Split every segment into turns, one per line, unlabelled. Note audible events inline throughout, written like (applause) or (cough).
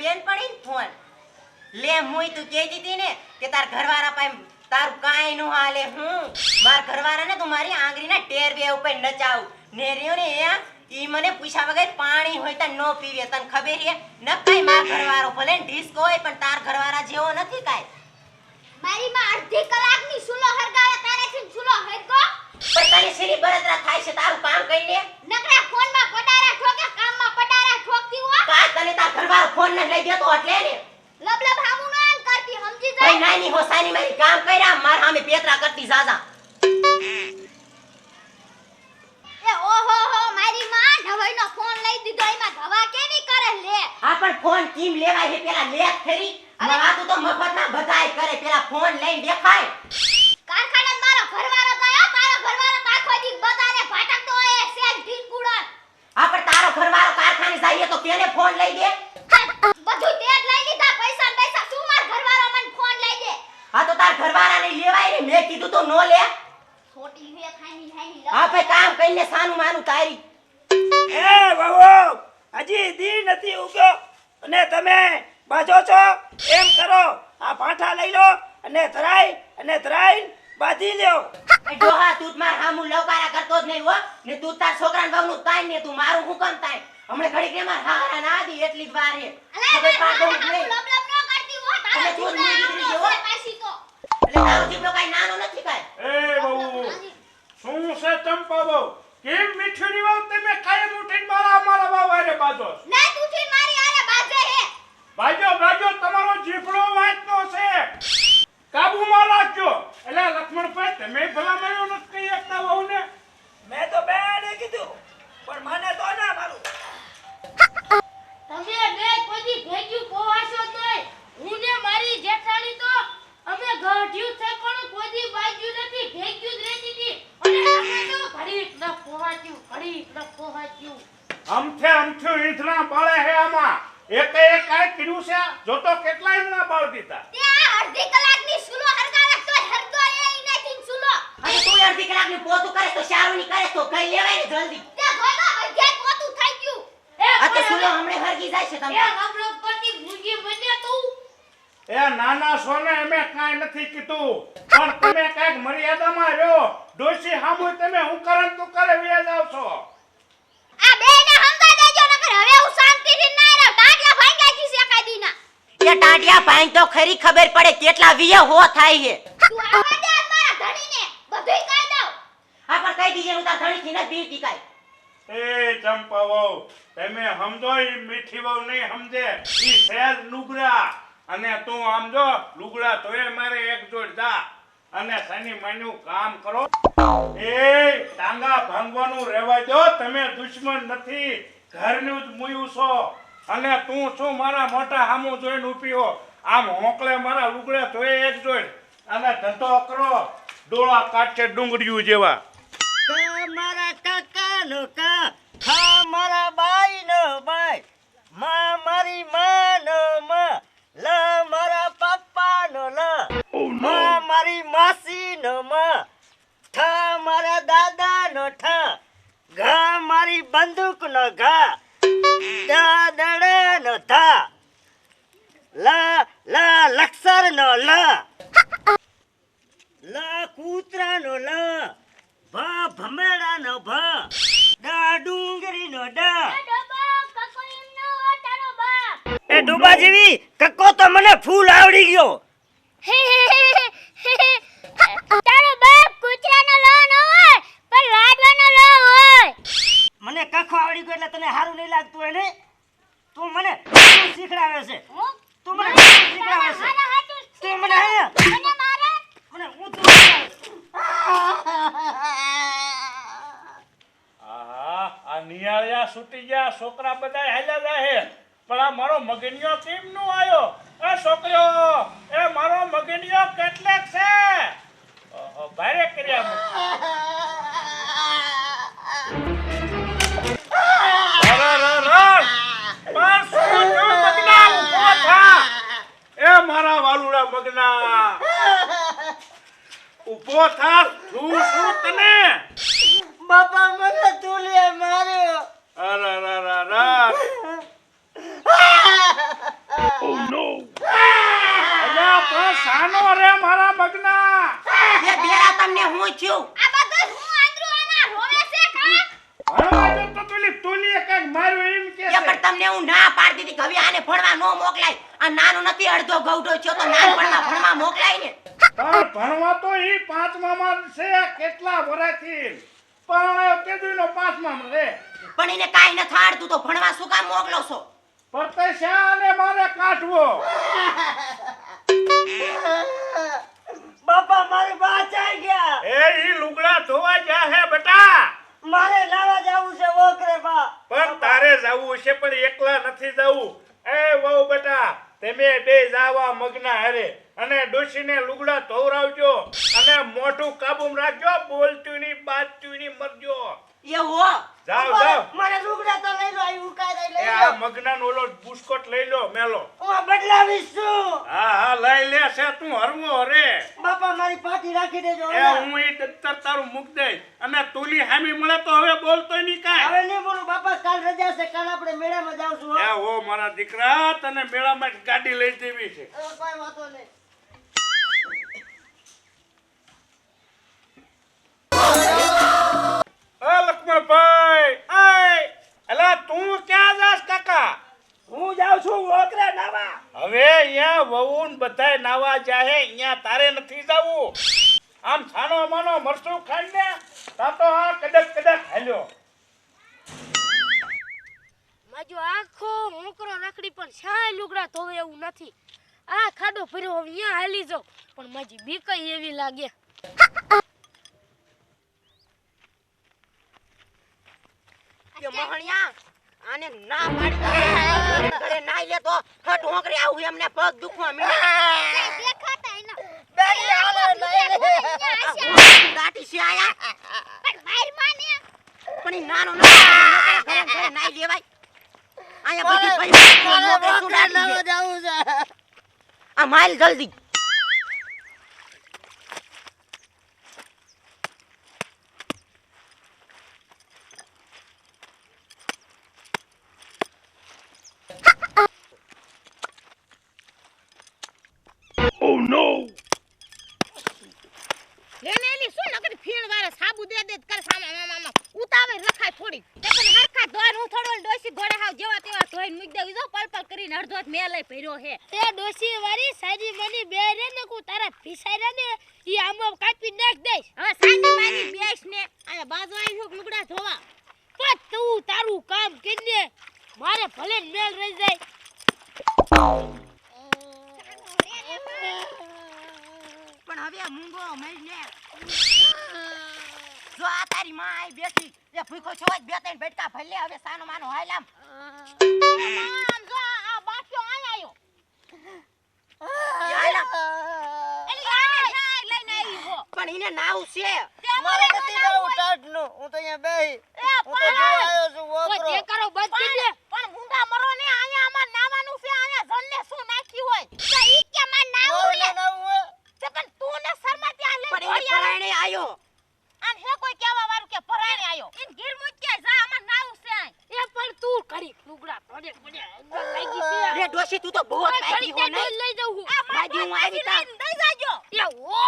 બેન પડી ને ફોન. લે મુય તું કહી દીધી ને કે તાર ઘરવાળા પાસે તારું કાંઈ નું હાલે હું. માર ઘરવાળાને તું મારી આંગળીના ટેર બે ઉપર નચાવ. ને રહ્યો ને એ ઈ મને પૂછ્યા વગર પાણી હોય તો નો પીવે. તને ખબર છે? ન કાઈ માર ઘરવાળો ભલે ડિસ્ક હોય પણ તાર ઘરવાળા જેવો નથી કાઈ.
મારી માં અડધી કલાકની સુલો હરગાવે તારેથી સુલો હરગો?
પણ તારી શેરી બળતરા થાય છે? તારું કામ કરી લે.
નકરા ફોનમાં પડારા ઠોકે કામમાં પડારા ઠોકતી હો.
કાલ તને તાર ઘરવાળો ફોન ન લઈ દેતો એટલે ને.
લબ લબ હામું નો આમ કરતી સમજી
ભાઈ
જાય?
નાની હોસાની મારી કામ કર્યા માર સામે પેતરા કરતી જાજા.
એ ઓહો હો મારી માં ઢવઈનો ફોન લઈ દીધો એમાં ધવા કેવી કરે લે?
આ પણ ફોન કેમ લેવાય છે? પેલા લેખ ખરી.
અરે!
માતું તો મફતમાં બધાય કરે પેલા ફોન લઈ દેખાય.
કારખાને મારો ઘરવાળો ગયો તારો ઘરવાળો આખો દી બધાને ભાટકતો હોય સેલ ઢીંકુડન
આ પણ તારો ઘરવાળો કારખાને જઈએ તો કેને ફોન લઈ દે?
બધું તે જ લઈ લીધા પૈસા પૈસા. શું માર ઘરવાળો મને ફોન લઈ દે?
હા તો તાર ઘરવાળાને લેવાય ને મેં કીધું તો નો લે.
છોટી હે ખાઈની ખાઈની
આ ભાઈ કામ કરીને સાનું માનું તારી.
એ બહુ હજી દી નથી ઉગ્યો અને તમે બાજો છો? એમ કરો. આ પાઠા લઈ લો અને ધરાઈ અને ધરાઈ બાંધી લેવ
એ ડોહા તું જ માર હામું લવકારા કરતો જ નહીં હો. ને તું તાર છોકરાને વહુનું તાય ને તું મારું હું કામ તાય? હમણે ઘડીક ને માર હારા ના દી એટલી જ વાર હે. હવે પાડો
લબ લબ ન કરતી હો તારો
તું ની
દીકરી
ગયો.
પાછી તો.
એટલે તારો દીકરો કાંઈ નાનો નથી કાંઈ?
એ બહુ શું છે ચંપા બહુ કેમ મીઠીની વાવ તમે કાયમ ઉઠીને મારા મારા બાવ હારે બાજો
ના તું થી મારી આરે બાજે હે.
બાજો બાજો તમારો જીપડો વાતનો છે. કાબુમાં રાખજો. એટલે લક્ષ્મણભાઈ તમે ભલા મળ્યો નથી કહી શકતા વહુને.
મેં તો બેને કીધું પણ મને તો ના મારું.
તમે બે કોઈ ભેગ્યું પોવાશો જ નહીં હું ને મારી જેઠાણી તો અમે ગઢ્યું છે પણ કોઈ બાજ્યું નથી ભેગ્યું જ રહેતી હતી. અને અમે તો ઘડી ન પોહાચ્યું ઘડી ન પોહાચ્યું
અમથે અમથું ઈંધણા બાળે હે આમાં. એકે એક કાંઈ કર્યું છે? જો તો કેટલા ઈંધણા બાળ દીધા
તે આ અડધી કલાકની સુલો હરગાવે તો હરગો એ ઇનેથી સુલો
અને કલાક અડધી પોતું કરે તો સારું ની કરે તો કઈ લેવાય ને જલ્દી.
તે ગોગા અધ્યાય પોતું થઈ ગયું.
એ
આ તો
પણ
હમણે હરગી જાય છે
એ
તમે
આપણો પતિ ભૂંજી તું.
એ નાના સોને અમે કાંઈ નથી કીધું. પણ તમે કાંઈક મર્યાદામાં રહ્યો. ડોશી હામુય તમે હું કરન તું કરે વ્યાજ આવશો
આ બેને હંગા દેજો નકર હવે હું શાંતિથી ના રહું. ટાટિયા ભાંગ્યા છી શેકાઈ દીના
એ ટાંટિયા ભાઈ તો ખરી ખબર પડે કેટલા વિય હો થાય છે.
તું આવા દે મારા ધણીને. બધુંય કહી દઉં
કઈ દીજે હું તાર ધણીથી ન બીતી કાંઈ.
એ ચંપા વહુ તમે સમજો મીઠી બહુ નહીં સમજે. ઈ શેર લુગડા. અને તું સમજો લુગડા તોય મારે એક જોડ જા. અને શનિ મહિનું કામ કરો. એ ટાંગા ભાંગવાનું રહેવા દો, તમે દુશ્મન નથી. ઘરનું જ મુયું છો. અને તું શું મારા મોટા હામું જોઈને ઊભી આમ મોકલે મારા લુગડે તોય એક જોઈ અને ધંધો કરો. ડોળા કાચે ડુંગળીયું જેવા.
કાકાનો કા ખા મારા બાઈનો બાઈ મા મારી માનો મા લ મારા પપ્પાનો લ મા મારી માસીનો મા ઠા મારા દાદાનો ઠા ઘા મારી બંદૂકનો ઘા દા દડાનો ધા લ લ લક્ષરનો લ લ કૂતરાનો લ ભ ભમેડાનો ભ. ડ ડુંગળીનો ડ
ડબા કકોઈનો તારો બાપ.
એ ડૂબા જેવી કક્કો તો મને ફૂલ આવડી ગયો.
તારો બાપ કૂતરાનો લો ન હોય પણ લાડવાનો લો હોય.
મને કખો આવડી ગયો એટલે તને સારું નહીં લાગતું એને? તું મને શીખડાવે છે. તું મને શીખડાવે છે. તું મને ઊંધું શીખડાવે છે.
આહા, આ નિયાળિયા છૂટી ગયા, છોકરા બધા હાલ્યા જાય પણ આ મારો મગનિયો કેમ નો આયો? એ છોકરીઓ, એ મારો મગનિયો કેટલેક છે? ભારે કર્યા. એ મારા વાલુડા મગના. ઊભો થા, શું શું હું આ બધું હું આંદ્રુ આના રોવે છે કા? હવે તો
પેલી તુલીએ કાક માર્યું
એમ કે છે પણ
તમને હું ના પાડી દીધી હવે આને ભણવા નો મોકલાય. આ નાનો નથી અડધો ગૌડો છો તો નાન ભણવા ભણવા મોકલાય ને.
ભણવા તો ઈ પાંચમામાં છે કેટલા વરાથી પણ કેદુનો પાંચમામાં રે
પણ એને કાઈ ન થાડતું તો ભણવા શું કામ મોકલો છો?
પરતેશા અને મારે કાઢવો. (laughs)
બાપા મારે બા ચાઈ ગયા.
એ ઈ લુગડા ધોવા જા હે બેટા.
મારે નાવા જવું છે ઓકરે બા.
પણ તારે જવું છે પણ એકલા નથી જવું. એ વહુ બેટા તમે બે જાવા મગના હરે. અને ડોશીને લુગડા ધોવરાવજો. અને મોઢું કાબુમાં રાખજો બોલતું ની બાજતું ની મરજો.
એ હો?
જાવ જાવ
મારે લુગડા તો લઈ લો આ ઉકાઈ
દઈ
લઈ
આ મગનાનો ઓલો બુસ્કોટ લઈ લો મેલો.
હું બદલાવીશ છું.
હા હા લઈ લે છે તું હરવો રે
બાપા મારી પાટી રાખી દેજો
એ હું ઈ દત્તર તારું મૂક દઈશ. અને તુલી હામી મળે તો હવે બોલતો નહીં કાય
હવે નહીં બોલું બાપા કાલ રજા છે કાલ આપણે મેળામાં જાઉં છું
એ હો મારા દીકરા તને મેળામાં ગાડી લઈ દેવી છે.
કોઈ વાતો નહીં.
એ લક્ષ્મણભાઈ આય અલા તું ક્યાં જાસ કાકા?
હું જાઉં છું વોકરે નાવા.
હવે અહીંયા વહુન બધાય નાવા જાહે અહીંયા તારે નથી જાવું. આમ છાનો માનો મરસું ખાઈ ને તા તો આ કદક કદક હેલ્યો.
માજો આખો મોકરો રખડી પણ શાય લુગડા ધોવે એવું નથી. આ ખાડો ભર્યો હવે અહીંયા હાલી જાઉં. પણ માજી બીકઈ એવી લાગે.
કે મહણિયા આને ના પાડી ઘરે ના લે તો હટ હોંકરી આવું એમને પગ દુખવા મીડે.
દેખાતા એના
બેહી હાલે નહીં
દાટી છે આયા
પણ બહાર માને
પણ નાનો ના ઘરે ના લેવાય. આયા બધી ભાઈ આ માલ જલ્દી
લેને એલી શું નકરી ફીણ વાળા સાબુ દે દે કર સામા મામા મામા ઉતાવે રખાય થોડી તે પણ હરખા ધોન હું થોડો ડોસી ઘોડે હાવ જેવા તેવા ધોઈને મૂકી દેવી. જો પલ પલ કરીને અડધો મે લઈ ભર્યો હે તે ડોસી વારી સાજી મની બે રે ને કુ તારા ફિસાઈ રે ને ઈ આમો કાપી નાખ દે હવે સાજી મારી બેસ ને અને બાજુ આવી લુગડા ધોવા. પણ તું તારું કામ કરીને મારે ભલે મેલ રહી જાય
પણ હવે આ મૂંગો મહિને જો આ તારી માં આઈ એ ભૂખો છો જ બે ત્રણ બેટકા ભલે હવે સાનો માનો હાલ આમ.
આમ જો આ બાક્યો આયો.
પણ એને નાવ છે.
મારે નથી જાવું ટાઢનું. હું તો અહીંયા બેહી. હું તો જોવા આવ્યો છું વોકરો.
જે કરો બંધ કરી દે પણ ગુંડા મરો ને અહીંયા અમાર નાવાનું છે અહીંયા જણને શું નાખ્યું હોય તો ઈ કે માર નાવું
મારે
લે
નાવું હોય.
તે પણ તું ને શર્મા ત્યાં લે
પણ એને પરાણે આયો
આન હે કોઈ કેવા વાળું કે પરાણે આયો ઇન ગીર મુક્યા જા અમાર નાવું છે આય. એ પણ તું કરી લુગડા પડે પડે અંદર લાગી છે
રે ડોશી તું તો બહુ પાકી હો ને.
લઈ જાઉં
બાજી હું આવી તા.
દઈ જાજો. એ ઓ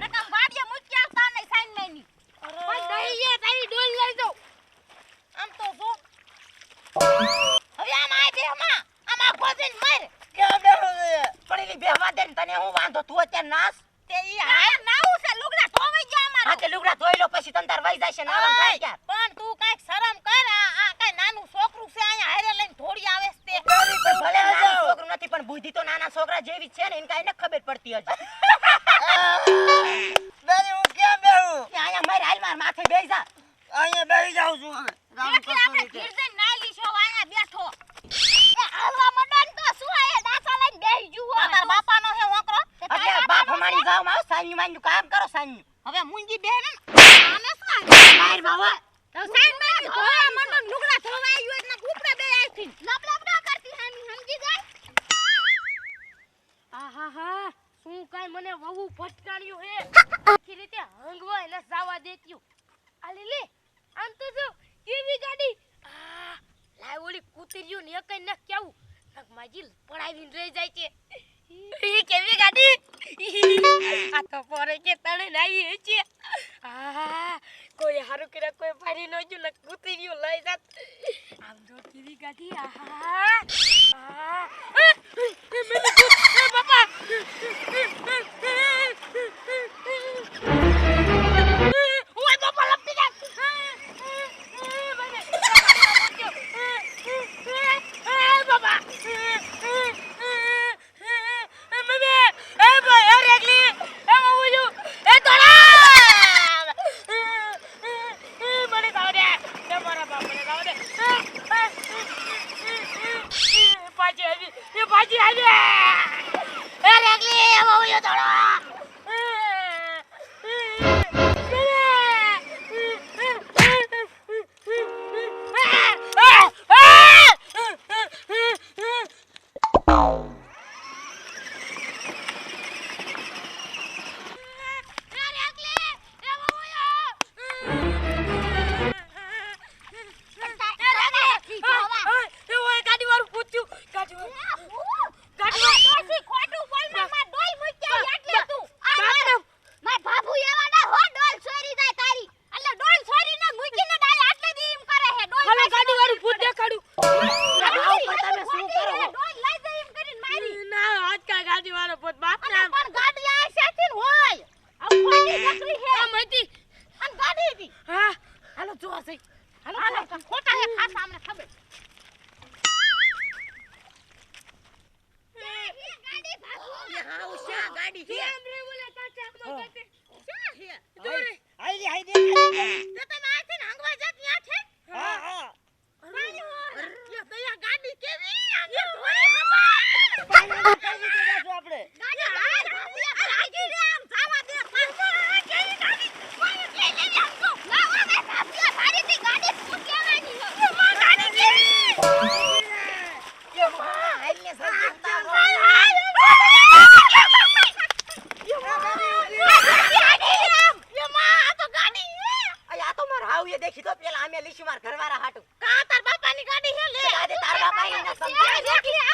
નકમ વાડીએ મુક્યા તા ને સાઈન મેની પણ દઈ જે તારી ડોલ લઈ જાઉં. આમ તો જો. હવે આમ આય બે માં આમ આ ભોજન મર.
ક્યાં છે?
એની બેહવા દે ને તને હું વાંધો તું અત્યારે નાસ.
તે ઈ હાય. નાવું છે લુગડા ધોવાઈ ગયા
હા
અમારા
તે લુગડા ધોઈ લો પછી તને વઈ જાય જશે નાવાનું થાય ક્યાર જેવી છે ને એને કાંઈ ન ખબર પડતી હજી. (laughs)
બેરી હું કેમ બેહું?
કે અહીંયા મારી હાલમાં માથે બેસી જા.
અહીંયા બેસી જાઉં છું. હવે. રામ કરતો
આપણે
રીતે.
ના લીશો અહીંયા બેઠો. એ હાલવા મડન તો શું આયે દાસા લઈને બેહી જુઓ તાર બાપાનો હે ઓકરો
એટલે બાપ અમારી જાવમાં સાંજનું માન્યું કામ કરો સાંજનું
હવે મુંજી બેન આને શું
માર બાવા.
તો સાઈનમાં ધોવા મડન લુગડા ધોવા આવ્યો એટલે ઉપરે બે આઈથી લપ લપ ના આખું ભટકાણ્યું હે. આખી રીતે હંગવા એને સાવા દેત્યું આલે લે આમ તો જો કેવી ગાડી. આ લાય ઓલી કુતરીયું ને કઈ ના કેવું નક માજી પડાવીને રહી જાય છે. એ કેવી ગાડી? આ તો પોરે કે તણે નાઈ હે છે. આ કોઈ હારું કરે કોઈ ભારી નો જો ને કુતરીયું લઈ જાત. આમ જો કેવી ગાડી? આહા. ભાજી આવી એ ભાજી આવી. એ રેગલી
બહુ થોડો
骗！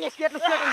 не светло, светло.